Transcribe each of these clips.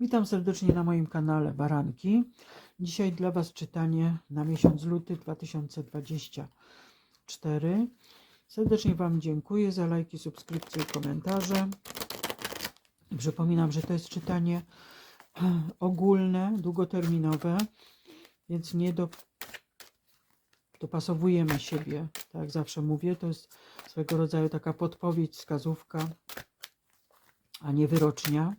Witam serdecznie na moim kanale Baranki. Dzisiaj dla Was czytanie na miesiąc luty 2024. Serdecznie Wam dziękuję za lajki, subskrypcje i komentarze. Przypominam, że to jest czytanie ogólne, długoterminowe, więc nie do, dopasowujemy siebie. Tak jak zawsze mówię, to jest swego rodzaju taka podpowiedź, wskazówka, a nie wyrocznia.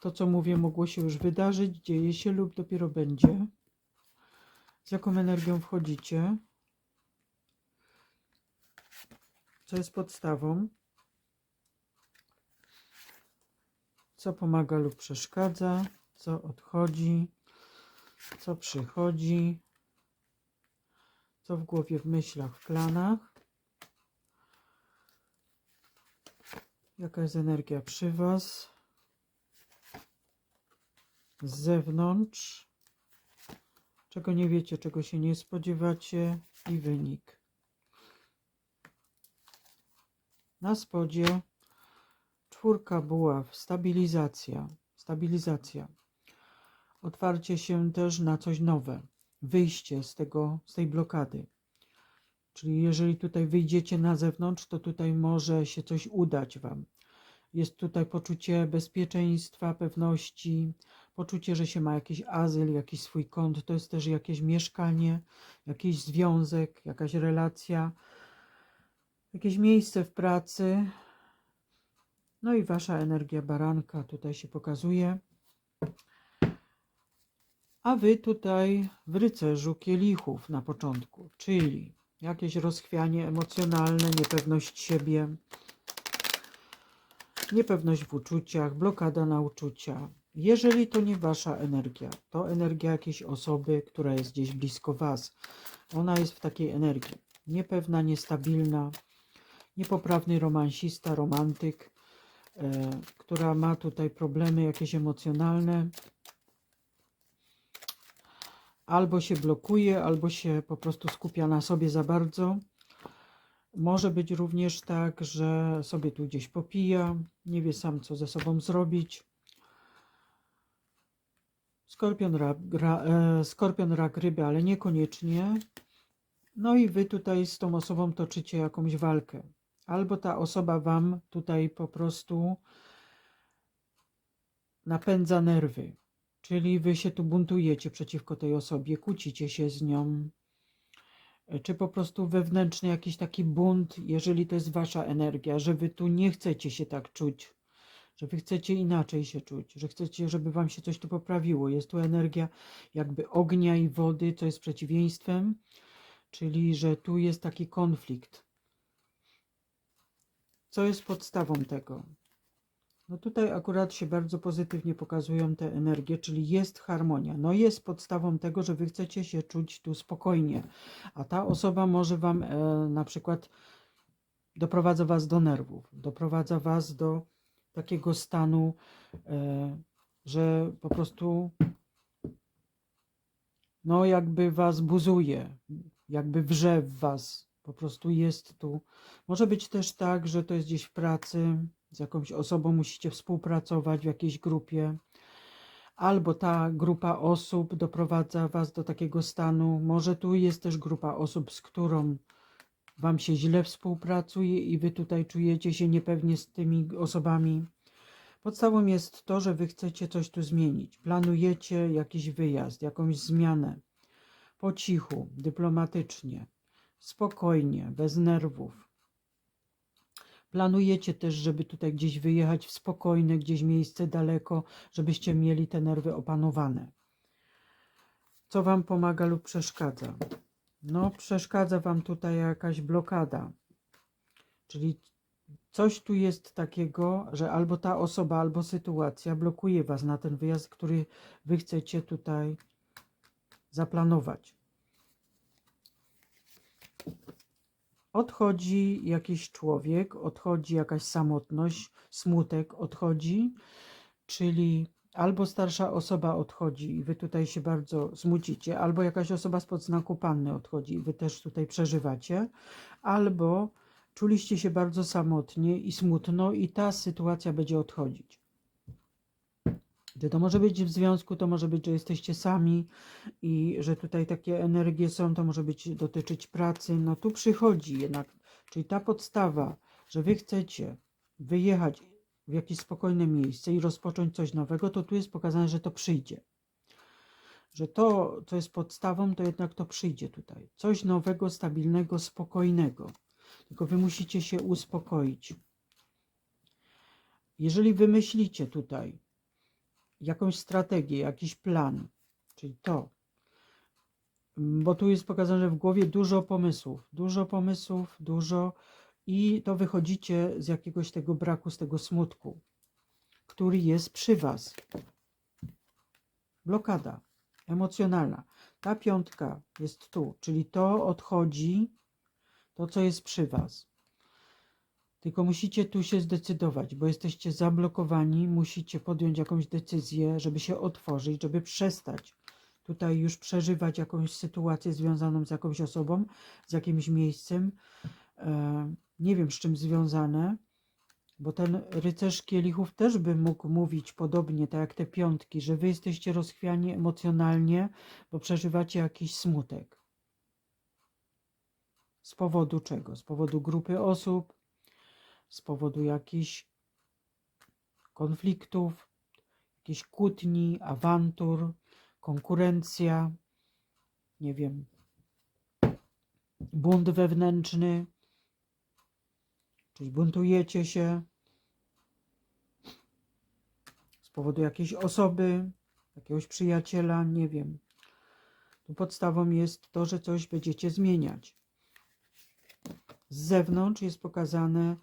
To, co mówię, mogło się już wydarzyć, dzieje się lub dopiero będzie. Z jaką energią wchodzicie? Co jest podstawą? Co pomaga lub przeszkadza? Co odchodzi? Co przychodzi? Co w głowie, w myślach, w planach? Jaka jest energia przy Was? Z zewnątrz, czego nie wiecie, czego się nie spodziewacie i wynik. Na spodzie czwórka buław, stabilizacja, stabilizacja. Otwarcie się też na coś nowe, wyjście z tego, z tej blokady. Czyli jeżeli tutaj wyjdziecie na zewnątrz, to tutaj może się coś udać Wam. Jest tutaj poczucie bezpieczeństwa, pewności, poczucie, że się ma jakiś azyl, jakiś swój kąt, to jest też jakieś mieszkanie, jakiś związek, jakaś relacja, jakieś miejsce w pracy. No i wasza energia baranka tutaj się pokazuje. A wy tutaj w rycerzu kielichów na początku, czyli jakieś rozchwianie emocjonalne, niepewność siebie, niepewność w uczuciach, blokada na uczucia, jeżeli to nie wasza energia, to energia jakiejś osoby, która jest gdzieś blisko was. Ona jest w takiej energii. Niepewna, niestabilna, niepoprawny romansista, romantyk, e, która ma tutaj problemy jakieś emocjonalne. Albo się blokuje, albo się po prostu skupia na sobie za bardzo. Może być również tak, że sobie tu gdzieś popija, nie wie sam co ze sobą zrobić Skorpion rak, gra, e, skorpion rak ryby, ale niekoniecznie. No i wy tutaj z tą osobą toczycie jakąś walkę. Albo ta osoba wam tutaj po prostu napędza nerwy. Czyli wy się tu buntujecie przeciwko tej osobie, kłócicie się z nią. Czy po prostu wewnętrzny jakiś taki bunt, jeżeli to jest wasza energia, że wy tu nie chcecie się tak czuć że wy chcecie inaczej się czuć, że chcecie, żeby wam się coś tu poprawiło. Jest tu energia jakby ognia i wody, co jest przeciwieństwem, czyli że tu jest taki konflikt. Co jest podstawą tego? No tutaj akurat się bardzo pozytywnie pokazują te energie, czyli jest harmonia. No jest podstawą tego, że wy chcecie się czuć tu spokojnie, a ta osoba może wam e, na przykład doprowadza was do nerwów, doprowadza was do takiego stanu, e, że po prostu no jakby was buzuje, jakby wrze w was, po prostu jest tu. Może być też tak, że to jest gdzieś w pracy, z jakąś osobą musicie współpracować w jakiejś grupie, albo ta grupa osób doprowadza was do takiego stanu, może tu jest też grupa osób, z którą Wam się źle współpracuje i Wy tutaj czujecie się niepewnie z tymi osobami. Podstawą jest to, że Wy chcecie coś tu zmienić. Planujecie jakiś wyjazd, jakąś zmianę. Po cichu, dyplomatycznie, spokojnie, bez nerwów. Planujecie też, żeby tutaj gdzieś wyjechać w spokojne, gdzieś miejsce daleko, żebyście mieli te nerwy opanowane. Co Wam pomaga lub przeszkadza? No, przeszkadza Wam tutaj jakaś blokada. Czyli coś tu jest takiego, że albo ta osoba, albo sytuacja blokuje Was na ten wyjazd, który Wy chcecie tutaj zaplanować. Odchodzi jakiś człowiek, odchodzi jakaś samotność, smutek odchodzi, czyli albo starsza osoba odchodzi i wy tutaj się bardzo smucicie, albo jakaś osoba spod znaku panny odchodzi i wy też tutaj przeżywacie, albo czuliście się bardzo samotnie i smutno, i ta sytuacja będzie odchodzić. To może być w związku, to może być, że jesteście sami i że tutaj takie energie są, to może być dotyczyć pracy. No tu przychodzi jednak, czyli ta podstawa, że wy chcecie wyjechać w jakieś spokojne miejsce i rozpocząć coś nowego, to tu jest pokazane, że to przyjdzie. Że to, co jest podstawą, to jednak to przyjdzie tutaj. Coś nowego, stabilnego, spokojnego. Tylko wy musicie się uspokoić. Jeżeli wymyślicie tutaj jakąś strategię, jakiś plan, czyli to, bo tu jest pokazane, że w głowie dużo pomysłów, dużo pomysłów, dużo i to wychodzicie z jakiegoś tego braku, z tego smutku, który jest przy was. Blokada emocjonalna. Ta piątka jest tu, czyli to odchodzi, to co jest przy was. Tylko musicie tu się zdecydować, bo jesteście zablokowani, musicie podjąć jakąś decyzję, żeby się otworzyć, żeby przestać tutaj już przeżywać jakąś sytuację związaną z jakąś osobą, z jakimś miejscem. E, nie wiem z czym związane, bo ten rycerz kielichów też by mógł mówić podobnie, tak jak te piątki, że wy jesteście rozchwiani emocjonalnie, bo przeżywacie jakiś smutek. Z powodu czego? Z powodu grupy osób, z powodu jakichś konfliktów, jakichś kłótni, awantur, konkurencja, nie wiem, bunt wewnętrzny, czyli buntujecie się z powodu jakiejś osoby, jakiegoś przyjaciela, nie wiem. Tu podstawą jest to, że coś będziecie zmieniać. Z zewnątrz jest pokazane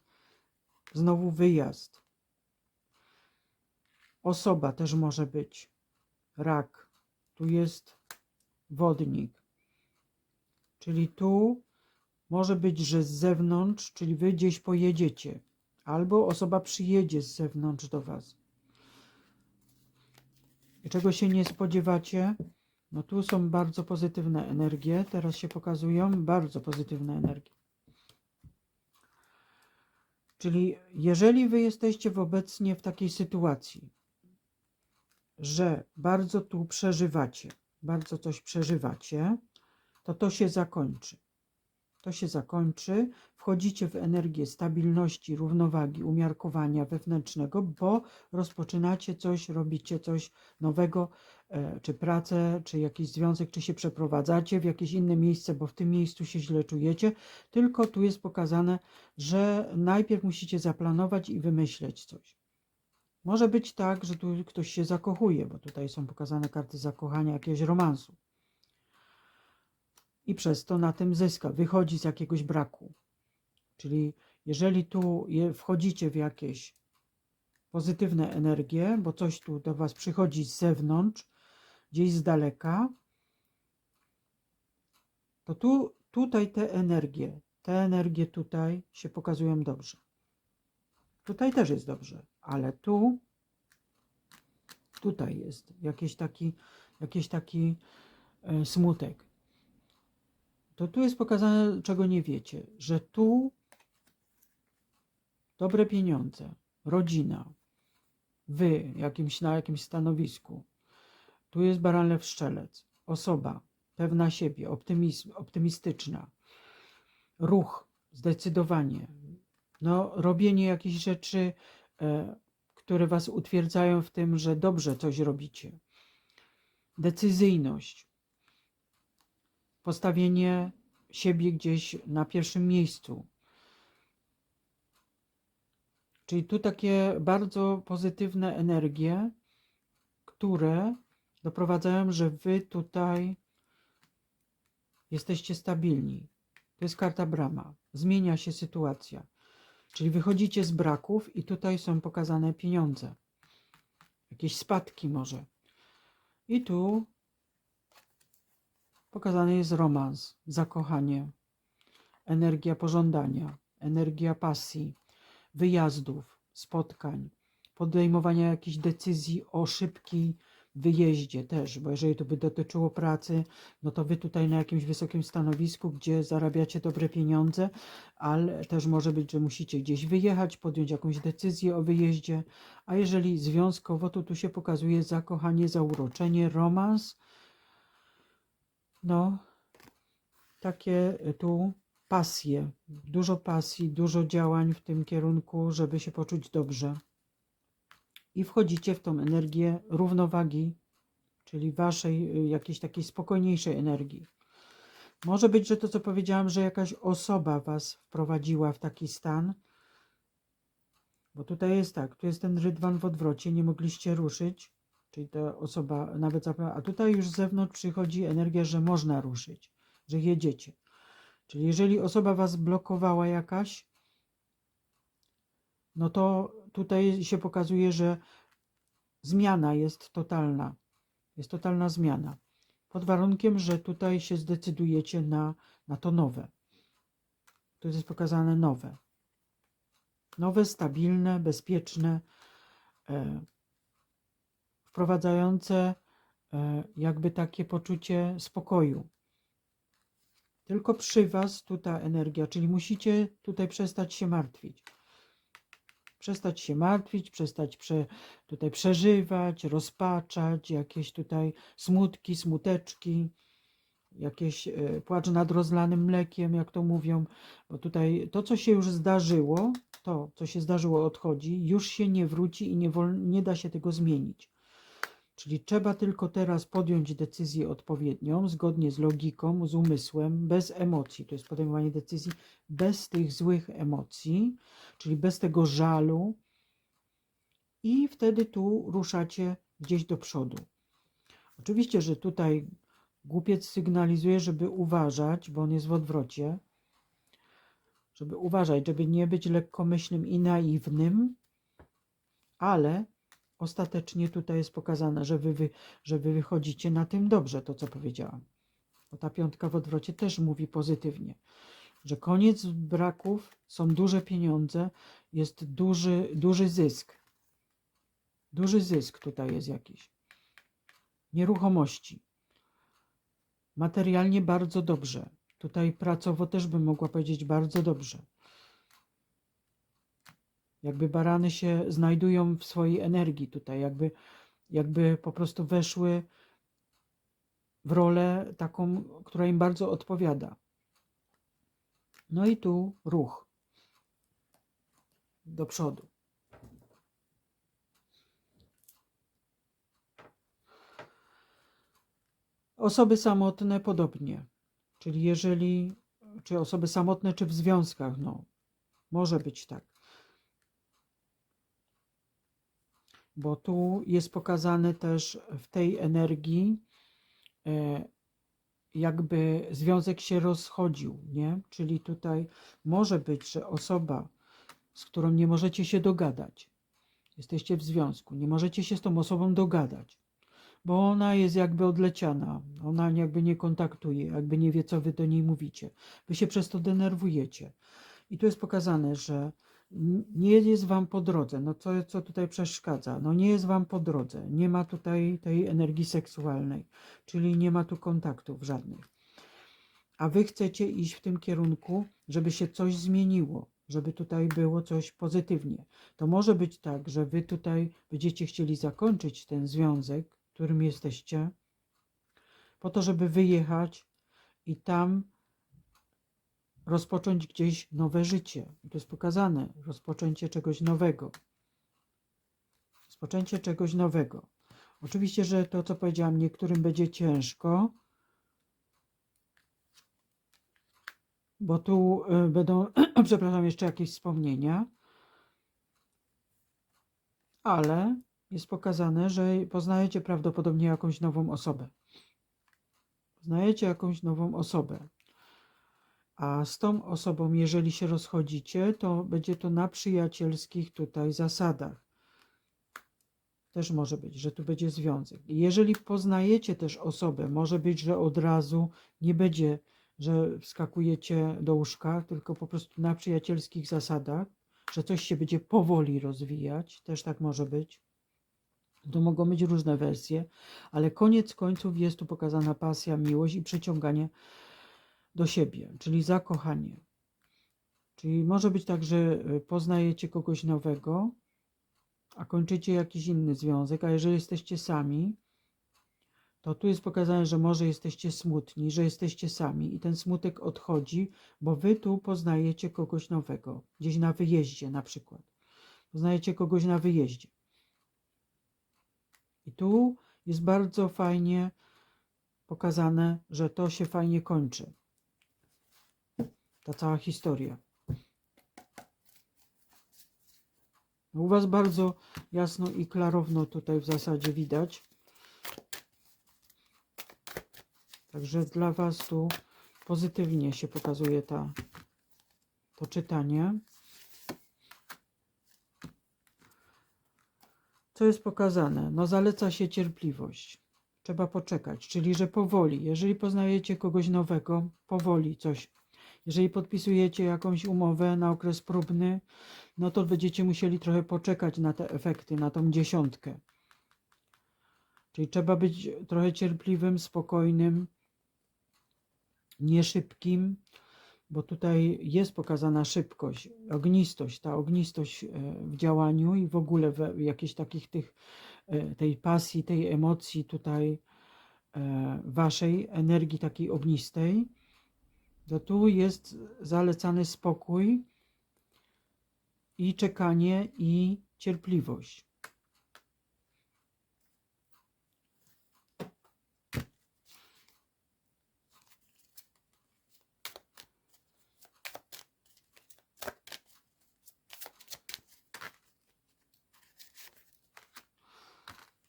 znowu wyjazd. Osoba też może być. Rak. Tu jest wodnik. Czyli tu może być, że z zewnątrz, czyli wy gdzieś pojedziecie, albo osoba przyjedzie z zewnątrz do was. I czego się nie spodziewacie? No tu są bardzo pozytywne energie, teraz się pokazują bardzo pozytywne energie. Czyli jeżeli wy jesteście obecnie w takiej sytuacji, że bardzo tu przeżywacie, bardzo coś przeżywacie, to to się zakończy. To się zakończy, wchodzicie w energię stabilności, równowagi, umiarkowania wewnętrznego, bo rozpoczynacie coś, robicie coś nowego, e, czy pracę, czy jakiś związek, czy się przeprowadzacie w jakieś inne miejsce, bo w tym miejscu się źle czujecie. Tylko tu jest pokazane, że najpierw musicie zaplanować i wymyśleć coś. Może być tak, że tu ktoś się zakochuje, bo tutaj są pokazane karty zakochania, jakiegoś romansu i przez to na tym zyska, wychodzi z jakiegoś braku. Czyli jeżeli tu wchodzicie w jakieś pozytywne energie, bo coś tu do Was przychodzi z zewnątrz, gdzieś z daleka, to tu, tutaj te energie, te energie tutaj się pokazują dobrze. Tutaj też jest dobrze, ale tu, tutaj jest jakiś taki, jakiś taki e, smutek to tu jest pokazane, czego nie wiecie, że tu dobre pieniądze, rodzina, wy jakimś, na jakimś stanowisku, tu jest baranlew szczelec, osoba pewna siebie, optymizm, optymistyczna, ruch, zdecydowanie, no, robienie jakichś rzeczy, e, które was utwierdzają w tym, że dobrze coś robicie. Decyzyjność, postawienie siebie gdzieś na pierwszym miejscu. Czyli tu takie bardzo pozytywne energie, które doprowadzają, że wy tutaj jesteście stabilni. To jest karta brama. Zmienia się sytuacja. Czyli wychodzicie z braków i tutaj są pokazane pieniądze. Jakieś spadki może. I tu Pokazany jest romans, zakochanie, energia pożądania, energia pasji, wyjazdów, spotkań, podejmowania jakichś decyzji o szybkiej wyjeździe też, bo jeżeli to by dotyczyło pracy, no to wy tutaj na jakimś wysokim stanowisku, gdzie zarabiacie dobre pieniądze, ale też może być, że musicie gdzieś wyjechać, podjąć jakąś decyzję o wyjeździe, a jeżeli związkowo, to tu się pokazuje zakochanie, zauroczenie, romans, no, takie tu pasje, dużo pasji, dużo działań w tym kierunku, żeby się poczuć dobrze. I wchodzicie w tą energię równowagi, czyli waszej y, jakiejś takiej spokojniejszej energii. Może być, że to, co powiedziałam, że jakaś osoba was wprowadziła w taki stan, bo tutaj jest tak, tu jest ten rydwan w odwrocie, nie mogliście ruszyć, czyli ta osoba nawet zapra- a tutaj już z zewnątrz przychodzi energia, że można ruszyć, że jedziecie. Czyli jeżeli osoba was blokowała jakaś, no to tutaj się pokazuje, że zmiana jest totalna. Jest totalna zmiana. Pod warunkiem, że tutaj się zdecydujecie na, na to nowe. Tu jest pokazane nowe. Nowe, stabilne, bezpieczne, e, wprowadzające e, jakby takie poczucie spokoju. Tylko przy Was tu ta energia, czyli musicie tutaj przestać się martwić. Przestać się martwić, przestać prze, tutaj przeżywać, rozpaczać, jakieś tutaj smutki, smuteczki, jakieś e, płacz nad rozlanym mlekiem, jak to mówią, bo tutaj to, co się już zdarzyło, to, co się zdarzyło, odchodzi, już się nie wróci i nie, nie da się tego zmienić. Czyli trzeba tylko teraz podjąć decyzję odpowiednią, zgodnie z logiką, z umysłem, bez emocji. To jest podejmowanie decyzji bez tych złych emocji, czyli bez tego żalu, i wtedy tu ruszacie gdzieś do przodu. Oczywiście, że tutaj głupiec sygnalizuje, żeby uważać, bo on jest w odwrocie, żeby uważać, żeby nie być lekkomyślnym i naiwnym, ale ostatecznie tutaj jest pokazane, że wy, wy, że wy wychodzicie na tym dobrze, to co powiedziałam. Bo ta piątka w odwrocie też mówi pozytywnie, że koniec braków, są duże pieniądze, jest duży, duży zysk. Duży zysk tutaj jest jakiś. Nieruchomości. Materialnie bardzo dobrze. Tutaj pracowo też bym mogła powiedzieć bardzo dobrze jakby barany się znajdują w swojej energii tutaj, jakby, jakby po prostu weszły w rolę taką, która im bardzo odpowiada. No i tu ruch do przodu. Osoby samotne podobnie. Czyli jeżeli, czy osoby samotne, czy w związkach, no, może być tak. Bo tu jest pokazane też w tej energii, e, jakby związek się rozchodził, nie? Czyli tutaj może być, że osoba, z którą nie możecie się dogadać, jesteście w związku, nie możecie się z tą osobą dogadać, bo ona jest jakby odleciana, ona jakby nie kontaktuje, jakby nie wie, co wy do niej mówicie. Wy się przez to denerwujecie. I tu jest pokazane, że nie jest wam po drodze. No co, co tutaj przeszkadza? No nie jest wam po drodze. Nie ma tutaj tej energii seksualnej, czyli nie ma tu kontaktów żadnych. A wy chcecie iść w tym kierunku, żeby się coś zmieniło, żeby tutaj było coś pozytywnie. To może być tak, że wy tutaj będziecie chcieli zakończyć ten związek, którym jesteście, po to, żeby wyjechać i tam rozpocząć gdzieś nowe życie. To jest pokazane, rozpoczęcie czegoś nowego. Rozpoczęcie czegoś nowego. Oczywiście, że to, co powiedziałam, niektórym będzie ciężko, bo tu y, będą, przepraszam, jeszcze jakieś wspomnienia, ale jest pokazane, że poznajecie prawdopodobnie jakąś nową osobę. Poznajecie jakąś nową osobę. A z tą osobą, jeżeli się rozchodzicie, to będzie to na przyjacielskich tutaj zasadach. Też może być, że tu będzie związek. Jeżeli poznajecie też osobę, może być, że od razu nie będzie, że wskakujecie do łóżka, tylko po prostu na przyjacielskich zasadach, że coś się będzie powoli rozwijać, też tak może być. To mogą być różne wersje, ale koniec końców jest tu pokazana pasja, miłość i przyciąganie do siebie, czyli zakochanie. Czyli może być tak, że y, poznajecie kogoś nowego, a kończycie jakiś inny związek, a jeżeli jesteście sami, to tu jest pokazane, że może jesteście smutni, że jesteście sami i ten smutek odchodzi, bo wy tu poznajecie kogoś nowego, gdzieś na wyjeździe na przykład. Poznajecie kogoś na wyjeździe. I tu jest bardzo fajnie pokazane, że to się fajnie kończy. Ta cała historia. U Was bardzo jasno i klarowno tutaj w zasadzie widać. Także dla Was tu pozytywnie się pokazuje ta, to czytanie. Co jest pokazane? No zaleca się cierpliwość. Trzeba poczekać, czyli że powoli. Jeżeli poznajecie kogoś nowego, powoli coś. Jeżeli podpisujecie jakąś umowę na okres próbny, no to będziecie musieli trochę poczekać na te efekty, na tą dziesiątkę. Czyli trzeba być trochę cierpliwym, spokojnym, nie szybkim, bo tutaj jest pokazana szybkość, ognistość, ta ognistość e, w działaniu i w ogóle w jakichś takich tych, e, tej pasji, tej emocji tutaj e, waszej energii takiej ognistej, to tu jest zalecany spokój i czekanie i cierpliwość.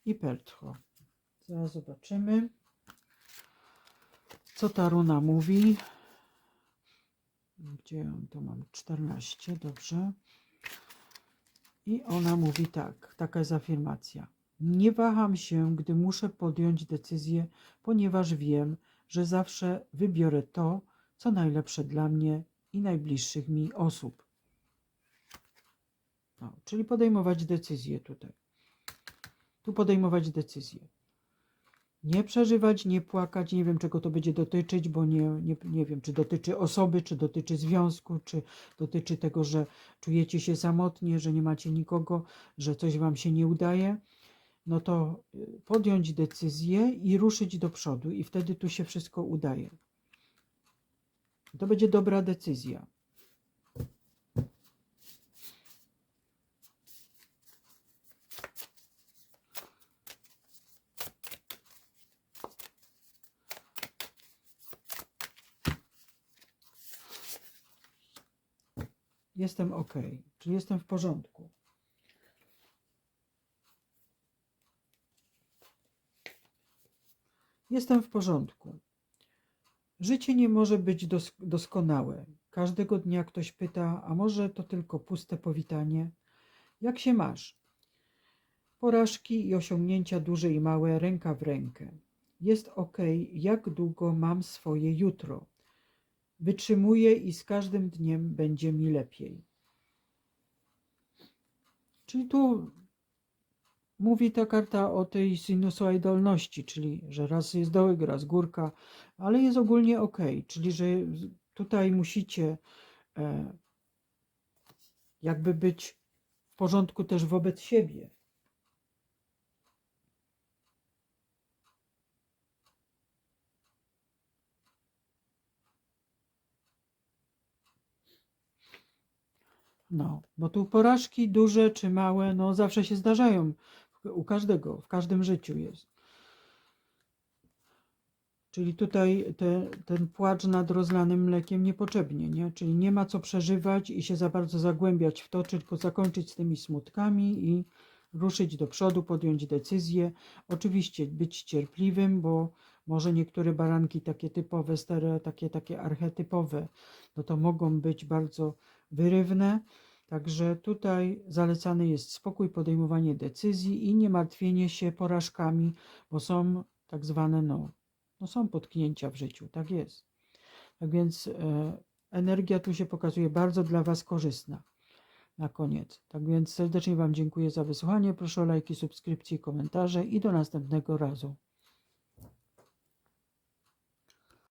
i pertcho. Zaraz zobaczymy, co ta runa mówi. Gdzie ją to mam? 14, dobrze. I ona mówi tak, taka jest afirmacja. Nie waham się, gdy muszę podjąć decyzję, ponieważ wiem, że zawsze wybiorę to, co najlepsze dla mnie i najbliższych mi osób. No, czyli podejmować decyzję tutaj tu podejmować decyzje. Nie przeżywać, nie płakać, nie wiem czego to będzie dotyczyć, bo nie, nie, nie wiem, czy dotyczy osoby, czy dotyczy związku, czy dotyczy tego, że czujecie się samotnie, że nie macie nikogo, że coś wam się nie udaje. No to y, podjąć decyzję i ruszyć do przodu, i wtedy tu się wszystko udaje. To będzie dobra decyzja. Jestem ok, czyli jestem w porządku. Jestem w porządku. Życie nie może być dos doskonałe. Każdego dnia ktoś pyta, a może to tylko puste powitanie? Jak się masz? Porażki i osiągnięcia duże i małe ręka w rękę. Jest ok, jak długo mam swoje jutro. Wytrzymuję i z każdym dniem będzie mi lepiej. Czyli tu mówi ta karta o tej sinusoidalności, czyli że raz jest dołek, raz górka, ale jest ogólnie ok, czyli że tutaj musicie e, jakby być w porządku też wobec siebie. No, bo tu porażki duże czy małe, no zawsze się zdarzają. U każdego, w każdym życiu jest. Czyli tutaj te, ten płacz nad rozlanym mlekiem niepotrzebnie, nie? Czyli nie ma co przeżywać i się za bardzo zagłębiać w to, tylko zakończyć z tymi smutkami i ruszyć do przodu, podjąć decyzję. Oczywiście być cierpliwym, bo może niektóre baranki takie typowe, stare, takie, takie archetypowe, no to mogą być bardzo wyrywne. Także tutaj zalecany jest spokój, podejmowanie decyzji i nie martwienie się porażkami, bo są tak zwane, no, no są potknięcia w życiu, tak jest. Tak więc e, energia tu się pokazuje bardzo dla Was korzystna. na koniec. Tak więc serdecznie Wam dziękuję za wysłuchanie. Proszę o lajki, subskrypcje, komentarze i do następnego razu.